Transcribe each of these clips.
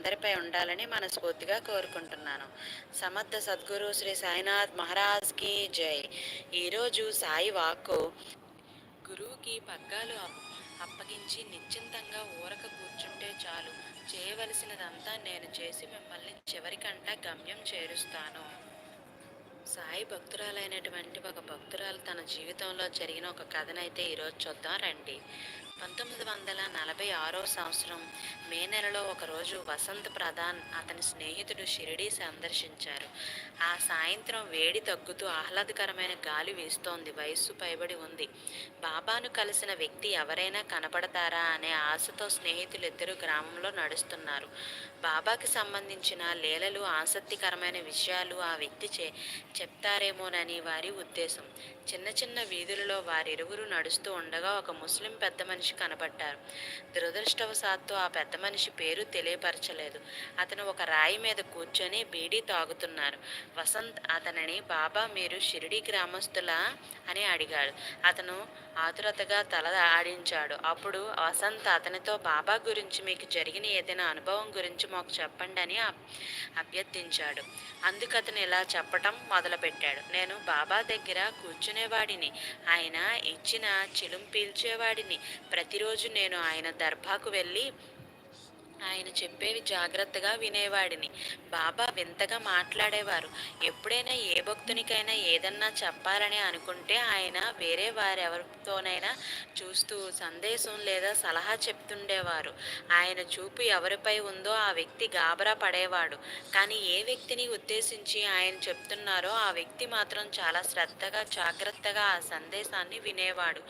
అందరిపై ఉండాలని మనస్ఫూర్తిగా కోరుకుంటున్నాను. సమర్థ సద్గురు శ్రీ సాయినాథ్ మహారాజ్కి జై. ఈరోజు సాయి వాక్కు గురువుకి పగ్గాలు అప్- అప్పగించి నిశ్చింతంగా ఊరక కూర్చుంటే చాలు. చేయవలసినదంతా నేను చేసి మిమ్మల్ని చివరికంట గమ్యం చేరుస్తాను. సాయి భక్తురాలైనటువంటి ఒక భక్తురాలు తన జీవితంలో జరిగిన ఒక కథనైతే ఈరోజు చూద్దాం రండి. పంతొమ్మిది వందల నలభై ఆరో సంవత్సరం మే నెలలో ఒకరోజు వసంత్ ప్రధాన్ అతని స్నేహితుడు షిరిడీ సందర్శించారు. ఆ సాయంత్రం వేడి తగ్గుతూ ఆహ్లాదకరమైన గాలి వీస్తోంది. వయస్సు పైబడి ఉంది. బాబాను కలిసిన వ్యక్తి ఎవరైనా కనపడతారా అనే ఆశతో స్నేహితులు ఇద్దరు గ్రామంలో నడుస్తున్నారు. బాబాకి సంబంధించిన లీలలు ఆసక్తికరమైన విషయాలు ఆ వ్యక్తి చే చెప్తారేమోనని వారి ఉద్దేశం. చిన్న చిన్న వీధులలో వారిరువురు నడుస్తూ ఉండగా ఒక ముస్లిం పెద్ద మనిషి కనబడ్డారు దురదృష్టవశాత్తు ఆ పెద్ద మనిషి పేరు తెలియపరచలేదు. అతను ఒక రాయి మీద కూర్చొని బీడీ తాగుతున్నారు. వసంత్ అతనిని బాబా మీరు షిరిడి గ్రామస్తులా? అని అడిగాడు. అతను ఆతురతగా తల ఆడించాడు. అప్పుడు వసంత్ అతనితో బాబా గురించి మీకు జరిగిన ఏదైనా అనుభవం గురించి మాకు చెప్పండి అని అభ్యర్థించాడు. అందుకు అతను ఇలా చెప్పటం మొదలుపెట్టాడు. నేను బాబా దగ్గర కూర్చునేవాడిని. ఆయన ఇచ్చిన చిలుం పీల్చేవాడిని. ప్రతిరోజు నేను ఆయన దర్బాకు వెళ్ళి ఆయన చెప్పేవి జాగ్రత్తగా వినేవాడిని. బాబా వింతగా మాట్లాడేవారు. ఎప్పుడైనా ఏ భక్తునికైనా ఏదన్నా చెప్పాలని అనుకుంటే ఆయన వేరే వారెవరితోనైనా చూస్తూ సందేశం లేదా సలహా చెప్తుండేవారు. ఆయన చూపు ఎవరిపై ఉందో ఆ వ్యక్తి గాబరా పడేవాడు. కానీ ఏ వ్యక్తిని ఉద్దేశించి ఆయన చెప్తున్నారో ఆ వ్యక్తి మాత్రం చాలా శ్రద్ధగా జాగ్రత్తగా ఆ సందేశాన్ని వినేవాడు.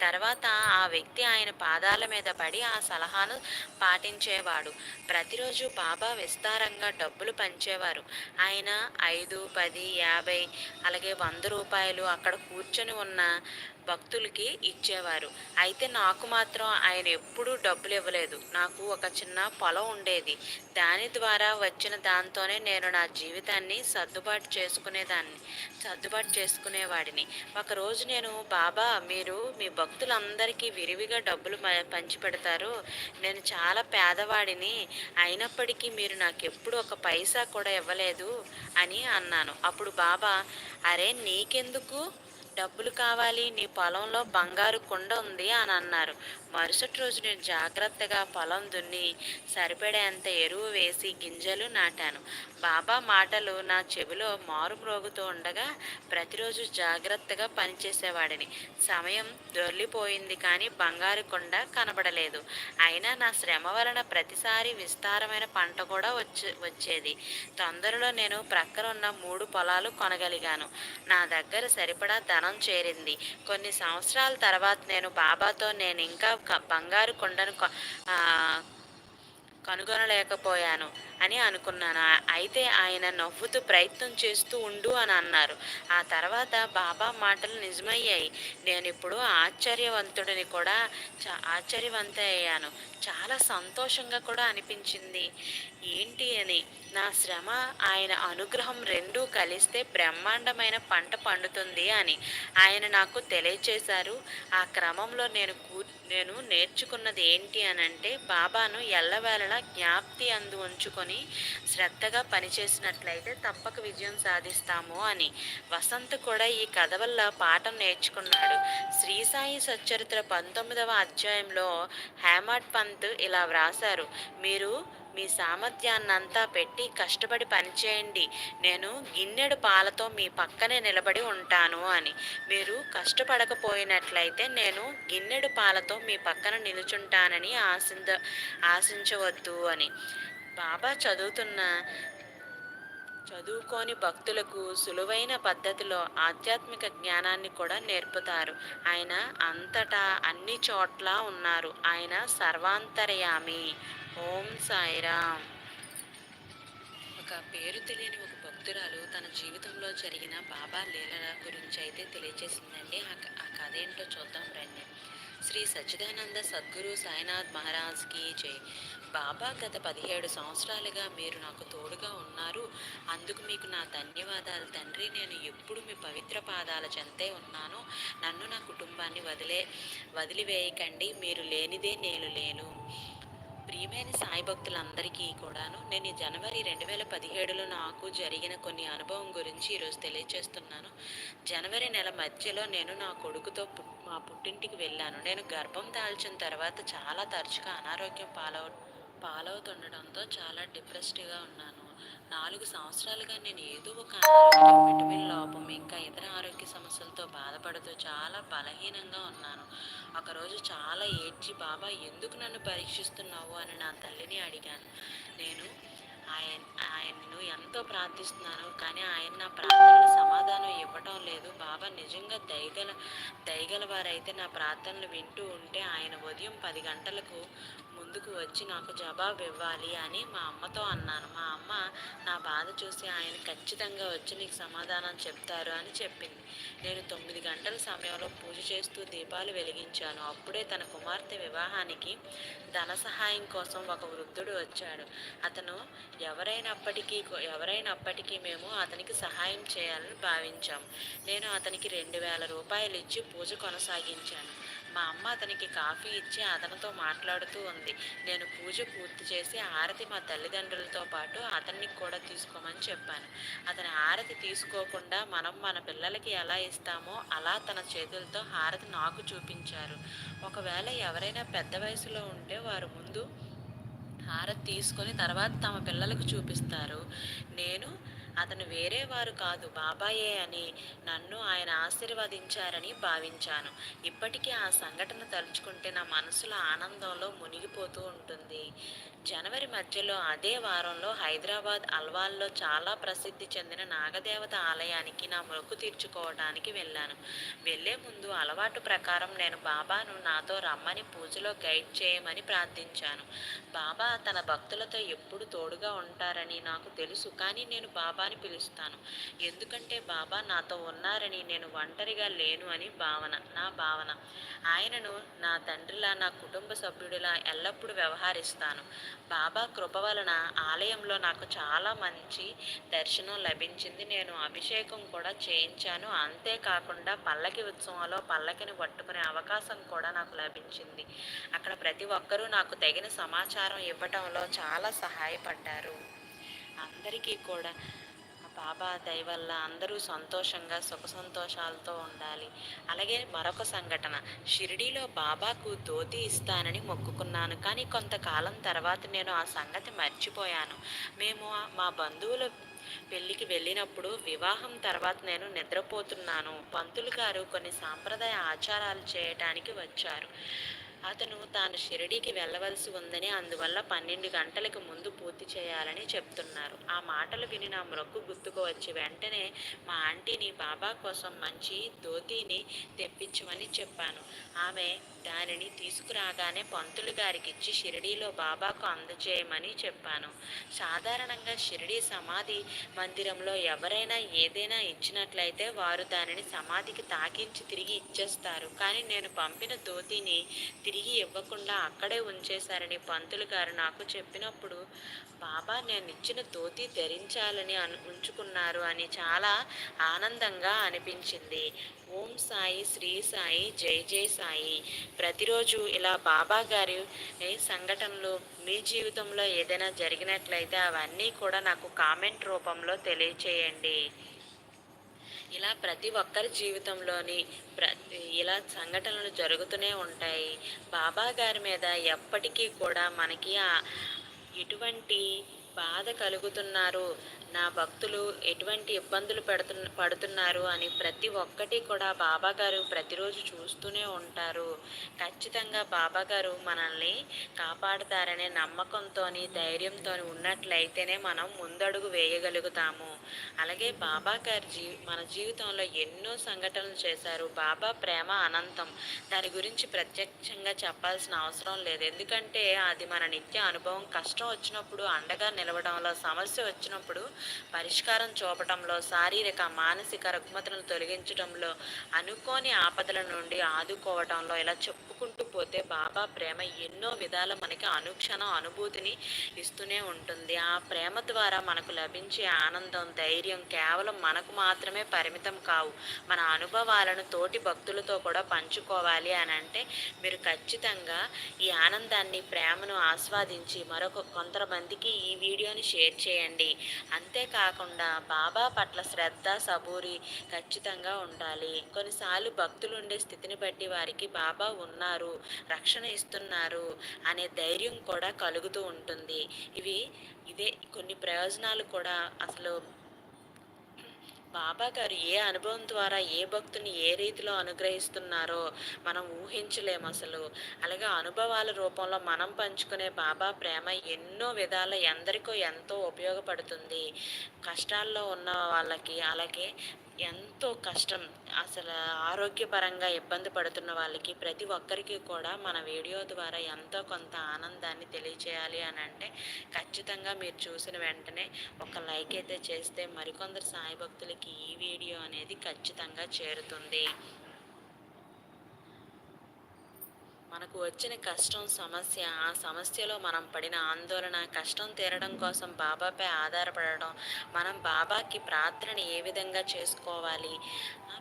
తర్వాత ఆ వ్యక్తి ఆయన పాదాల మీద పడి ఆ సలహాను పాటించేవాడు. ప్రతిరోజు బాబా విస్తారంగా డబ్బులు పంచేవారు. ఆయన ఐదు పది యాభై అలాగే వంద రూపాయలు అక్కడ కూర్చొని ఉన్న భక్తులకి ఇచ్చేవారు. అయితే నాకు మాత్రం ఆయన ఎప్పుడూ డబ్బులు ఇవ్వలేదు. నాకు ఒక చిన్న పొలం ఉండేది. దాని ద్వారా వచ్చిన దాంతోనే నేను నా జీవితాన్ని సర్దుబాటు చేసుకునేదాన్ని సర్దుబాటు చేసుకునేవాడిని. ఒకరోజు నేను బాబా మీరు మీ భక్తులందరికీ విరివిగా డబ్బులు పంచిపెడతారు. నేను చాలా పేదవాడిని. అయినప్పటికీ మీరు నాకు ఎప్పుడు ఒక పైసా కూడా ఇవ్వలేదు అని అన్నాను. అప్పుడు బాబా అరే నీకెందుకు? డబ్బులు కావాలి నీ పొలంలో బంగారు కుండ ఉంది అని అన్నారు. మరుసటి రోజు నేను జాగ్రత్తగా పొలం దున్ని సరిపడేంత ఎరువు వేసి గింజలు నాటాను. బాబా మాటలు నా చెవిలో మారు మ్రోగుతూ ఉండగా ప్రతిరోజు జాగ్రత్తగా పనిచేసేవాడిని. సమయం దొర్లిపోయింది కానీ బంగారు కొండ కనబడలేదు. అయినా నా శ్రమ వలన ప్రతిసారి విస్తారమైన పంట కూడా వచ్చే వచ్చేది. తొందరలో నేను ప్రక్కన ఉన్న మూడు పొలాలు కొనగలిగాను. నా దగ్గర సరిపడా ధనం చేరింది. కొన్ని సంవత్సరాల తర్వాత నేను బాబాతో నేను ఇంకా బంగారు కొండను కనుగొనలేకపోయాను. అని అనుకున్నాను. అయితే ఆయన నవ్వుతూ ప్రయత్నం చేస్తూ ఉండు అని అన్నారు. ఆ తర్వాత బాబా మాటలు నిజమయ్యాయి. నేను ఇప్పుడు ఆశ్చర్యవంతుడిని కూడా చా- ఆశ్చర్యవంత అయ్యాను. చాలా సంతోషంగా కూడా అనిపించింది. ఏంటి అని? నా శ్రమ ఆయన అనుగ్రహం రెండూ కలిస్తే బ్రహ్మాండమైన పంట పండుతుంది అని ఆయన నాకు తెలియచేశారు. ఆ క్రమంలో నేను కూ నేను నేర్చుకున్నది ఏంటి అని అంటే బాబాను ఎల్లవేళలా జ్ఞాప్తి అందు ఉంచుకొని శ్రద్ధగా పనిచేసినట్లయితే తప్పక విజయం సాధిస్తాము అని. వసంత్ కూడా ఈ కథ వల్ల పాఠం నేర్చుకున్నాడు. శ్రీ సాయి సచ్చరిత్ర పంతొమ్మిదవ అధ్యాయంలో హేమాడ్ పంత్ ఇలా వ్రాసారు మీరు మీ సామర్థ్యాన్నంతా పెట్టి కష్టపడి పనిచేయండి. నేను గిన్నెడు పాలతో మీ పక్కనే నిలబడి ఉంటాను అని. మీరు కష్టపడకపోయినట్లయితే నేను గిన్నెడు పాలతో మీ పక్కన నిలుచుంటానని ఆశించ ఆశించవద్దు అని. బాబా చదువుతున్న చదువుకోని భక్తులకు సులువైన పద్ధతిలో ఆధ్యాత్మిక జ్ఞానాన్ని కూడా నేర్పుతారు. ఆయన అంతటా అన్ని చోట్ల ఉన్నారు. ఆయన సర్వాంతర్యామి. ఓం సాయిరామ్. ఒక పేరు తెలియని ఒక భక్తురాలు తన జీవితంలో జరిగిన బాబా లీలల గురించి అయితే తెలియజేసిందండి ఆ ఆ కథ ఏంటో చూద్దాం రండి. శ్రీ సచ్చిదానంద సద్గురు సాయినాథ్ మహారాజ్కి జై. బాబా గత పదిహేడు సంవత్సరాలుగా మీరు నాకు తోడుగా ఉన్నారు. అందుకు మీకు నా ధన్యవాదాలు తండ్రి. నేను ఎప్పుడు మీ పవిత్ర పాదాల చెంతే ఉన్నాను. నన్ను నా కుటుంబాన్ని వదిలే వదిలివేయకండి. మీరు లేనిదే నేను లేను. ప్రియమైన సాయి భక్తులందరికీ కూడాను నేను జనవరి రెండు వేల పదిహేడులో నాకు జరిగిన కొన్ని అనుభవం గురించి ఈరోజు తెలియచేస్తున్నాను జనవరి నెల మధ్యలో నేను నా కొడుకుతో పుట్టి మా పుట్టింటికి వెళ్ళాను. నేను గర్భం దాల్చిన తర్వాత చాలా తరచుగా అనారోగ్యం పాలవ పాలవుతుండడంతో చాలా డిప్రెస్డ్గా ఉన్నాను. నాలుగు సంవత్సరాలుగా నేను ఏదో ఒక అనారోగ్యం విటమిన్ లోపం ఇంకా ఇతర ఆరోగ్య సమస్యలతో బాధపడుతూ చాలా బలహీనంగా ఉన్నాను. ఒకరోజు చాలా ఏడ్చి బాబా ఎందుకు నన్ను పరీక్షిస్తున్నావు? అని నా తల్లిని అడిగాను. నేను ఆయన ఆయన్ను ఎంతో ప్రార్థిస్తున్నాను కానీ ఆయన నా ప్రార్థనకు సమాధానం ఇవ్వటం బాబా నిజంగా దయగల దయగల వారైతే నా ప్రార్థనలు వింటూ ఉంటే ఆయన ఉదయం పది గంటలకు ముందుకు వచ్చి నాకు జవాబు ఇవ్వాలి అని మా అమ్మతో అన్నాను. మా అమ్మ నా బాధ చూసి ఆయన ఖచ్చితంగా వచ్చి నీకు సమాధానం చెప్తారు అని చెప్పింది. నేను తొమ్మిది గంటల సమయంలో పూజ చేస్తూ దీపాలు వెలిగించాను. అప్పుడే తన కుమార్తె వివాహానికి ధన సహాయం కోసం ఒక వృద్ధుడు వచ్చాడు. అతను ఎవరైనప్పటికీ ఎవరైనప్పటికీ మేము అతనికి సహాయం చేయాలని భావించాం. నేను అతనికి రెండు వేల రూపాయలు ఇచ్చి పూజ కొనసాగించాను. మా అమ్మ అతనికి కాఫీ ఇచ్చి అతనితో మాట్లాడుతూ ఉంది. నేను పూజ పూర్తి చేసి హారతి మా తల్లిదండ్రులతో పాటు అతన్ని కూడా తీసుకోమని చెప్పాను. అతని హారతి తీసుకోకుండా మనం మన పిల్లలకి ఎలా ఇస్తామో అలా తన చేతులతో హారతి నాకు చూపించారు. ఒకవేళ ఎవరైనా పెద్ద వయసులో ఉంటే వారు ముందు హారతి తీసుకొని తర్వాత తమ పిల్లలకు చూపిస్తారు. నేను అతను వేరే వారు కాదు బాబాయే అని నన్ను ఆయన ఆశీర్వదించారని భావించాను. ఇప్పటికీ ఆ సంఘటన తలుచుకుంటే నా మనసులో ఆనందంలో మునిగిపోతూ ఉంటుంది. జనవరి మధ్యలో అదే వారంలో హైదరాబాద్ అల్వాల్లో చాలా ప్రసిద్ధి చెందిన నాగదేవత ఆలయానికి నా మొక్కు తీర్చుకోవడానికి వెళ్ళాను. వెళ్ళే ముందు అలవాటు ప్రకారం నేను బాబాను నాతో రమ్మని పూజలో గైడ్ చేయమని ప్రార్థించాను. బాబా తన భక్తులతో ఎప్పుడు తోడుగా ఉంటారని నాకు తెలుసు కానీ నేను బాబాని పిలుస్తాను. ఎందుకంటే బాబా నాతో ఉన్నారని నేను ఒంటరిగా లేను అని భావన నా భావన. ఆయనను నా తండ్రిలా నా కుటుంబ సభ్యుడిలా ఎల్లప్పుడూ వ్యవహరిస్తాను. బాబా కృప వలన ఆలయంలో నాకు చాలా మంచి దర్శనం లభించింది. నేను అభిషేకం కూడా చేయించాను. అంతేకాకుండా పల్లకి ఉత్సవంలో పల్లకిని పట్టుకునే అవకాశం కూడా నాకు లభించింది. అక్కడ ప్రతి ఒక్కరూ నాకు తగిన సమాచారం ఇవ్వటంలో చాలా సహాయపడ్డారు. అందరికీ కూడా బాబా దయ వల్ల అందరూ సంతోషంగా సుఖ సంతోషాలతో ఉండాలి. అలాగే మరొక సంఘటన. షిరిడీలో బాబాకు ధోతి ఇస్తానని మొక్కుకున్నాను. కానీ కొంతకాలం తర్వాత నేను ఆ సంగతి మర్చిపోయాను. మేము మా బంధువుల పెళ్ళికి వెళ్ళినప్పుడు వివాహం తర్వాత నేను నిద్రపోతున్నాను. పంతులు గారు కొన్ని సాంప్రదాయ ఆచారాలు చేయటానికి వచ్చారు. అతను తాను షిరిడీకి వెళ్ళవలసి ఉందని అందువల్ల పన్నెండు గంటలకు ముందు పూర్తి చేయాలని చెప్తున్నారు. ఆ మాటలు విని నా మొక్కు గుర్తుకు వచ్చి వెంటనే మా ఆంటీని బాబా కోసం మంచి ధోతీని తెప్పించమని చెప్పాను. ఆమె దానిని తీసుకురాగానే పంతులు గారికి ఇచ్చి షిరిడీలో బాబాకు అందజేయమని చెప్పాను. సాధారణంగా షిరిడీ సమాధి మందిరంలో ఎవరైనా ఏదైనా ఇచ్చినట్లయితే వారు దానిని సమాధికి తాకించి తిరిగి ఇచ్చేస్తారు. కానీ నేను పంపిన ధోతిని తిరిగి ఇవ్వకుండా అక్కడే ఉంచేశారని పంతులు గారు నాకు చెప్పినప్పుడు బాబా నేను ఇచ్చిన ధోతి ధరించాలని అను ఉంచుకున్నారు అని చాలా ఆనందంగా అనిపించింది. ఓం సాయి శ్రీ సాయి జై జై సాయి. ప్రతిరోజు ఇలా బాబా గారి సంఘటనలు మీ జీవితంలో ఏదైనా జరిగినట్లయితే అవన్నీ కూడా నాకు కామెంట్ రూపంలో తెలియచేయండి. ఇలా ప్రతి ఒక్కరి జీవితంలోని ప్ర ఇలా సంఘటనలు జరుగుతూనే ఉంటాయి. బాబా గారి మీద ఎప్పటికీ కూడా మనకి ఎటువంటి బాధ కలుగుతున్నారు? నా భక్తులు ఎటువంటి ఇబ్బందులు పెడుతున్న పడుతున్నారు? అని ప్రతి ఒక్కటి కూడా బాబాగారు ప్రతిరోజు చూస్తూనే ఉంటారు. ఖచ్చితంగా బాబాగారు మనల్ని కాపాడుతారనే నమ్మకంతో ధైర్యంతో ఉన్నట్లయితేనే మనం ముందడుగు వేయగలుగుతాము. అలాగే బాబా గారి జీ మన జీవితంలో ఎన్నో సంఘటనలు చేశారు. బాబా ప్రేమ అనంతం. దాని గురించి ప్రత్యక్షంగా చెప్పాల్సిన అవసరం లేదు. ఎందుకంటే అది మన నిత్య అనుభవం. కష్టం వచ్చినప్పుడు అండగా నిలవడంలో సమస్య వచ్చినప్పుడు పరిష్కారం చూపటంలో శారీరక మానసిక రుగ్మతలను తొలగించడంలో అనుకోని ఆపదల నుండి ఆదుకోవటంలో ఇలా చెప్పుకుంటూ పోతే బాబా ప్రేమ ఎన్నో విధాల మనకి అనుక్షణం అనుభూతిని ఇస్తూనే ఉంటుంది. ఆ ప్రేమ ద్వారా మనకు లభించే ఆనందం ధైర్యం కేవలం మనకు మాత్రమే పరిమితం కావు. మన అనుభవాలను తోటి భక్తులతో కూడా పంచుకోవాలి అని అంటే మీరు ఖచ్చితంగా ఈ ఆనందాన్ని ప్రేమను ఆస్వాదించి మరొక కొంతమందికి ఈ వీడియోని షేర్ చేయండి. అంతేకాకుండా బాబా పట్ల శ్రద్ధ సబూరి ఖచ్చితంగా ఉండాలి. కొన్నిసార్లు భక్తులు ఉండే స్థితిని బట్టి వారికి బాబా ఉన్నారు రక్షణ ఇస్తున్నారు అనే ధైర్యం కూడా కలుగుతూ ఉంటుంది. ఇవి ఇదే కొన్ని ప్రయోజనాలు కూడా అసలు బాబా గారు ఏ అనుభవం ద్వారా ఏ భక్తుని ఏ రీతిలో అనుగ్రహిస్తున్నారో మనం ఊహించలేము అసలు. అలాగే అనుభవాల రూపంలో మనం పంచుకునే బాబా ప్రేమ ఎన్నో విధాల ఎందరికో ఎంతో ఉపయోగపడుతుంది. కష్టాల్లో ఉన్న వాళ్ళకి అలాగే ఎంతో కష్టం. అసలు ఆరోగ్యపరంగా ఇబ్బంది పడుతున్న వాళ్ళకి ప్రతి ఒక్కరికి కూడా మన వీడియో ద్వారా ఎంతో కొంత ఆనందాన్ని తెలియచేయాలి అని అంటే ఖచ్చితంగా మీరు చూసిన వెంటనే ఒక లైక్ అయితే చేస్తే మరికొందరు సాయి భక్తులకి ఈ వీడియో అనేది ఖచ్చితంగా చేరుతుంది. మనకు వచ్చిన కష్టం సమస్య ఆ సమస్యలో మనం పడిన ఆందోళన కష్టం తీరడం కోసం బాబాపై ఆధారపడడం మనం బాబాకి ప్రార్థన ఏ విధంగా చేసుకోవాలి?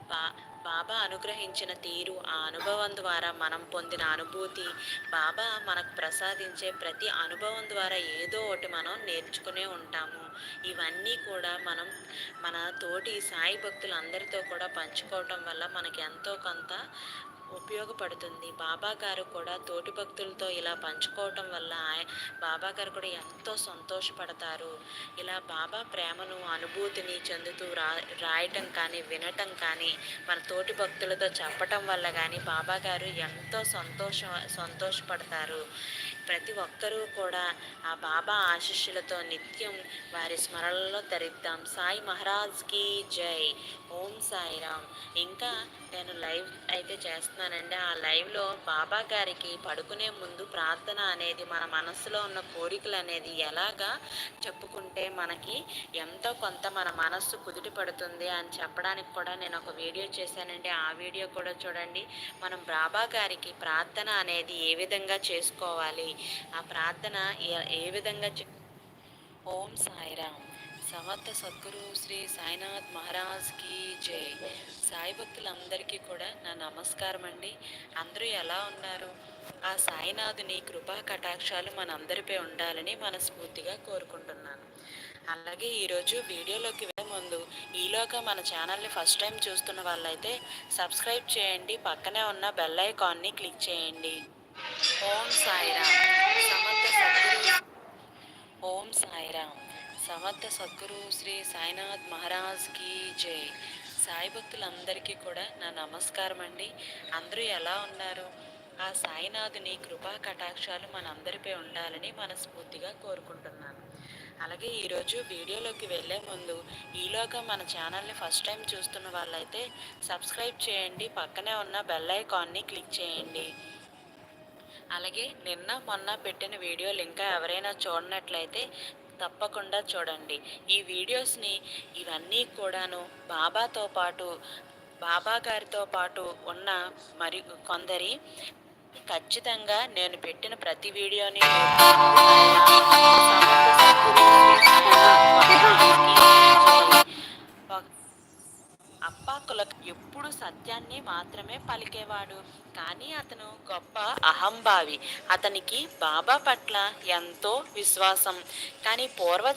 బా బాబా అనుగ్రహించిన తీరు ఆ అనుభవం ద్వారా మనం పొందిన అనుభూతి బాబా మనకు ప్రసాదించే ప్రతి అనుభవం ద్వారా ఏదో ఒకటి మనం నేర్చుకునే ఉంటాము. ఇవన్నీ కూడా మనం మన తోటి సాయి భక్తులందరితో కూడా పంచుకోవటం వల్ల మనకి ఎంతో కొంత ఉపయోగపడుతుంది. బాబా గారు కూడా తోటి భక్తులతో ఇలా పంచుకోవటం వల్ల బాబాగారు బాబా గారు కూడా ఎంతో సంతోషపడతారు. ఇలా బాబా ప్రేమను అనుభూతిని చెందుతూ రా రాయటం కానీ వినటం కానీ మన తోటి భక్తులతో చెప్పటం వల్ల కానీ బాబా గారు ఎంతో సంతోష సంతోషపడతారు. ప్రతి ఒక్కరూ కూడా ఆ బాబా ఆశీస్సులతో నిత్యం వారి స్మరణలో తరిద్దాం. సాయి మహారాజ్కి జై. ఓం సాయిరామ్. ఇంకా నేను లైవ్ అయితే చేస్తున్నానండి. ఆ లైవ్లో బాబా గారికి పడుకునే ముందు ప్రార్థన అనేది మన మనస్సులో ఉన్న కోరికలు అనేది ఎలాగా చెప్పుకుంటే మనకి ఎంతో కొంత మన మనస్సు కుదుటి పడుతుంది అని చెప్పడానికి కూడా నేను ఒక వీడియో చేశానండి. ఆ వీడియో కూడా చూడండి. మనం బాబా గారికి ప్రార్థన అనేది ఏ విధంగా చేసుకోవాలి? ఆ ప్రార్థన ఏ- విధంగా ఓం సాయిరామ్. సమర్థ సద్గురు శ్రీ సాయినాథ్ మహారాజ్కి జై. సాయి భక్తులందరికీ కూడా నా నమస్కారం అండి. అందరూ ఎలా ఉన్నారు? ఆ సాయినాథుని కృపా కటాక్షాలు మనందరిపై ఉండాలని మనస్ఫూర్తిగా కోరుకుంటున్నాను. అలాగే ఈరోజు వీడియోలోకి వెళ్ళే ముందు ఈలోగా మన ఛానల్ని ఫస్ట్ టైం చూస్తున్న వాళ్ళైతే సబ్స్క్రైబ్ చేయండి. పక్కనే ఉన్న బెల్ ఐకాన్ని క్లిక్ చేయండి. ఓం సాయిరామ్. సమర్థ సద్గురు. ఓం సాయిరామ్. సమర్థ సద్గురు శ్రీ సాయినాథ్ మహారాజ్కి జై. సాయి భక్తులందరికీ కూడా నా నమస్కారం అండి. అందరూ ఎలా ఉన్నారు? ఆ సాయినాథుని కృపా కటాక్షాలు మనందరిపై ఉండాలని మనస్ఫూర్తిగా కోరుకుంటున్నాను. అలాగే ఈరోజు వీడియోలోకి వెళ్ళే ముందు ఈలోగా మన ఛానల్ని ఫస్ట్ టైం చూస్తున్న వాళ్ళైతే సబ్స్క్రైబ్ చేయండి. పక్కనే ఉన్న బెల్ ఐకాన్ని క్లిక్ చేయండి. అలాగే నిన్న మొన్న పెట్టిన వీడియోలు ఇంకా ఎవరైనా చూడనట్లయితే తప్పకుండా చూడండి. ఈ వీడియోస్ని ఇవన్నీ కూడాను బాబాతో పాటు బాబా గారితో పాటు ఉన్న మరి కొందరి ఖచ్చితంగా నేను పెట్టిన ప్రతి వీడియోని మూలక ఎప్పుడు సత్యాన్ని మాత్రమే పలికేవాడు. కానీ అతను గొప్ప అహంభావి. అతనికి బాబా పట్ల ఎంతో విశ్వాసం. కానీ పూర్వ